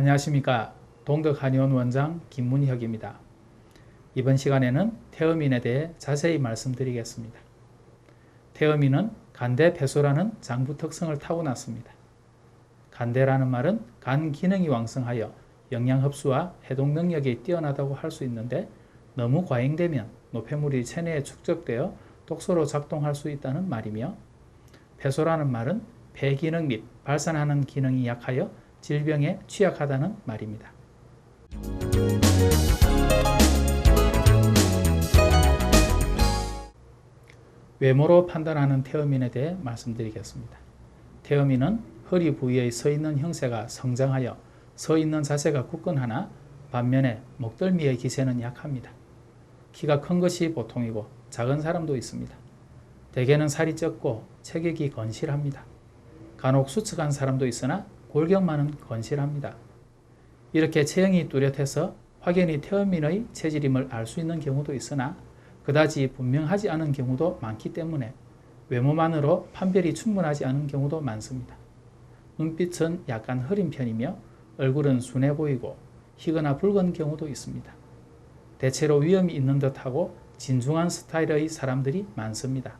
안녕하십니까. 동덕한의원 원장 김문혁입니다. 이번 시간에는 태음인에 대해 자세히 말씀드리겠습니다. 태음인은 간대 폐소라는 장부 특성을 타고났습니다. 간대라는 말은 간 기능이 왕성하여 영양 흡수와 해독 능력이 뛰어나다고 할 수 있는데 너무 과잉되면 노폐물이 체내에 축적되어 독소로 작동할 수 있다는 말이며 폐소라는 말은 폐 기능 및 발산하는 기능이 약하여 질병에 취약하다는 말입니다. 외모로 판단하는 태음인에 대해 말씀드리겠습니다. 태음인은 허리 부위에 서 있는 형세가 성장하여 서 있는 자세가 굳건하나 반면에 목덜미의 기세는 약합니다. 키가 큰 것이 보통이고 작은 사람도 있습니다. 대개는 살이 쪘고 체격이 건실합니다. 간혹 수척한 사람도 있으나 골격만은 건실합니다. 이렇게 체형이 뚜렷해서 확연히 태음인의 체질임을 알 수 있는 경우도 있으나 그다지 분명하지 않은 경우도 많기 때문에 외모만으로 판별이 충분하지 않은 경우도 많습니다. 눈빛은 약간 흐린 편이며 얼굴은 순해 보이고 희거나 붉은 경우도 있습니다. 대체로 위험이 있는 듯하고 진중한 스타일의 사람들이 많습니다.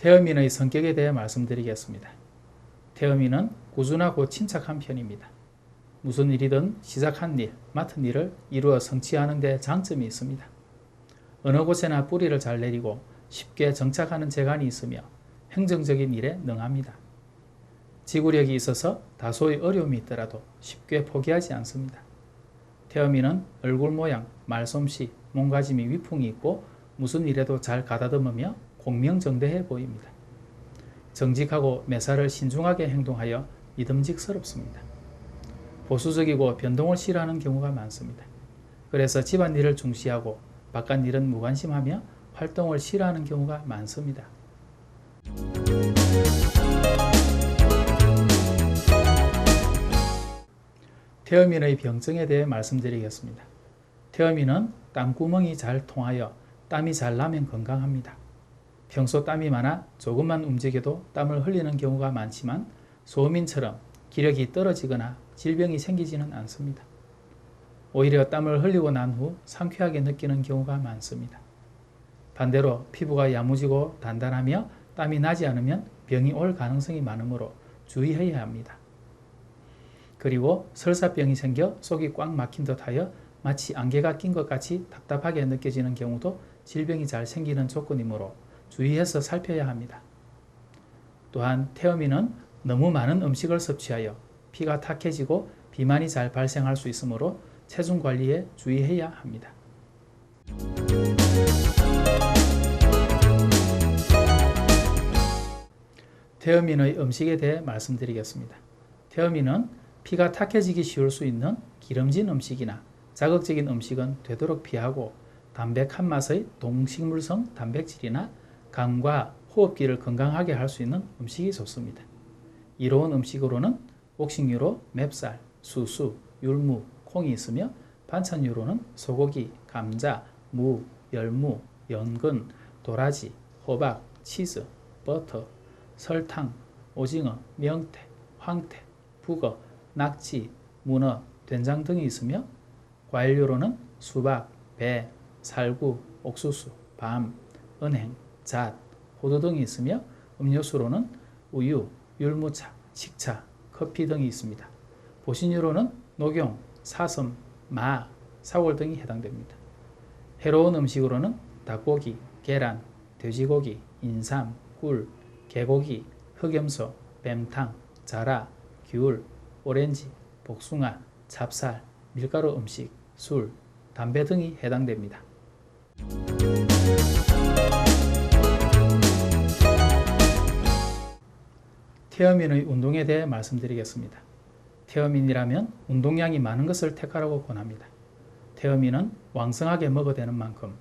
태음인의 성격에 대해 말씀드리겠습니다. 태음인은 꾸준하고 침착한 편입니다. 무슨 일이든 시작한 일, 맡은 일을 이루어 성취하는 데 장점이 있습니다. 어느 곳에나 뿌리를 잘 내리고 쉽게 정착하는 재간이 있으며 행정적인 일에 능합니다. 지구력이 있어서 다소의 어려움이 있더라도 쉽게 포기하지 않습니다. 태어미는 얼굴 모양, 말솜씨, 몸가짐이 위풍이 있고 무슨 일에도 잘 가다듬으며 공명정대해 보입니다. 정직하고 매사를 신중하게 행동하여 믿음직스럽습니다. 보수적이고 변동을 싫어하는 경우가 많습니다. 그래서 집안일을 중시하고 바깥일은 무관심하며 활동을 싫어하는 경우가 많습니다. 태어민의 병증에 대해 말씀드리겠습니다. 태어민은 땀구멍이 잘 통하여 땀이 잘 나면 건강합니다. 평소 땀이 많아 조금만 움직여도 땀을 흘리는 경우가 많지만 소민처럼 기력이 떨어지거나 질병이 생기지는 않습니다. 오히려 땀을 흘리고 난 후 상쾌하게 느끼는 경우가 많습니다. 반대로 피부가 야무지고 단단하며 땀이 나지 않으면 병이 올 가능성이 많으므로 주의해야 합니다. 그리고 설사병이 생겨 속이 꽉 막힌 듯하여 마치 안개가 낀 것 같이 답답하게 느껴지는 경우도 질병이 잘 생기는 조건이므로 주의해서 살펴야 합니다. 또한 태어미는 너무 많은 음식을 섭취하여 피가 탁해지고 비만이 잘 발생할 수 있으므로 체중 관리에 주의해야 합니다. 태어민의 음식에 대해 말씀드리겠습니다. 태어민은 피가 탁해지기 쉬울 수 있는 기름진 음식이나 자극적인 음식은 되도록 피하고 담백한 맛의 동식물성 단백질이나 간과 호흡기를 건강하게 할 수 있는 음식이 좋습니다. 이로운 음식으로는 옥식류로 맵쌀, 수수, 율무, 콩이 있으며 반찬류로는 소고기, 감자, 무, 열무, 연근, 도라지, 호박, 치즈, 버터, 설탕, 오징어, 명태, 황태, 북어, 낙지, 문어, 된장 등이 있으며 과일류로는 수박, 배, 살구, 옥수수, 밤, 은행, 잣, 호두 등이 있으며 음료수로는 우유, 율무차, 식차, 커피 등이 있습니다. 보신유로는 녹용, 사슴, 마, 사골 등이 해당됩니다. 해로운 음식으로는 닭고기, 계란, 돼지고기, 인삼, 꿀, 개고기, 흑염소, 뱀탕, 자라, 귤, 오렌지, 복숭아, 찹쌀, 밀가루 음식, 술, 담배 등이 해당됩니다. 태어민의 운동에 대해 말씀드리겠습니다. 태어민이라면 운동량이 많은 것을 택하라고 권합니다. 태어민은 왕성하게 먹어대는 만큼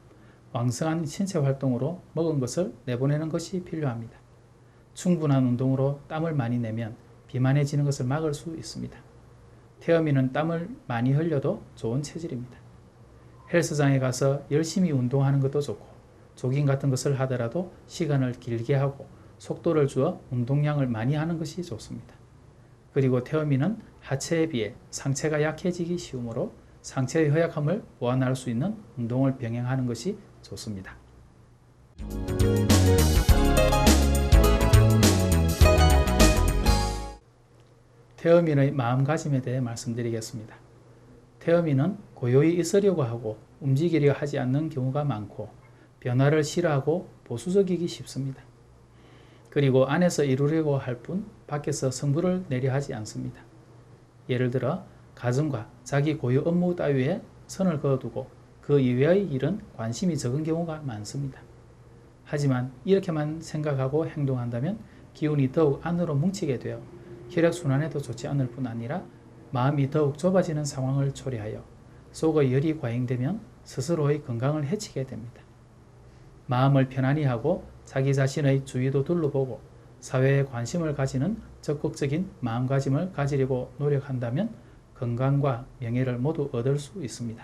왕성한 신체 활동으로 먹은 것을 내보내는 것이 필요합니다. 충분한 운동으로 땀을 많이 내면 비만해지는 것을 막을 수 있습니다. 태어민은 땀을 많이 흘려도 좋은 체질입니다. 헬스장에 가서 열심히 운동하는 것도 좋고 조깅 같은 것을 하더라도 시간을 길게 하고 속도를 주어 운동량을 많이 하는 것이 좋습니다. 그리고 태음인은 하체에 비해 상체가 약해지기 쉬우므로 상체의 허약함을 보완할 수 있는 운동을 병행하는 것이 좋습니다. 태음인의 마음가짐에 대해 말씀드리겠습니다. 태음인은 고요히 있으려고 하고 움직이려 하지 않는 경우가 많고 변화를 싫어하고 보수적이기 쉽습니다. 그리고 안에서 이루려고 할 뿐 밖에서 성부를 내려 하지 않습니다. 예를 들어 가정과 자기 고유 업무 따위에 선을 그어두고 그 이외의 일은 관심이 적은 경우가 많습니다. 하지만 이렇게만 생각하고 행동한다면 기운이 더욱 안으로 뭉치게 되어 혈액순환에도 좋지 않을 뿐 아니라 마음이 더욱 좁아지는 상황을 초래하여 속의 열이 과잉되면 스스로의 건강을 해치게 됩니다. 마음을 편안히 하고 자기 자신의 주위도 둘러보고 사회에 관심을 가지는 적극적인 마음가짐을 가지려고 노력한다면 건강과 명예를 모두 얻을 수 있습니다.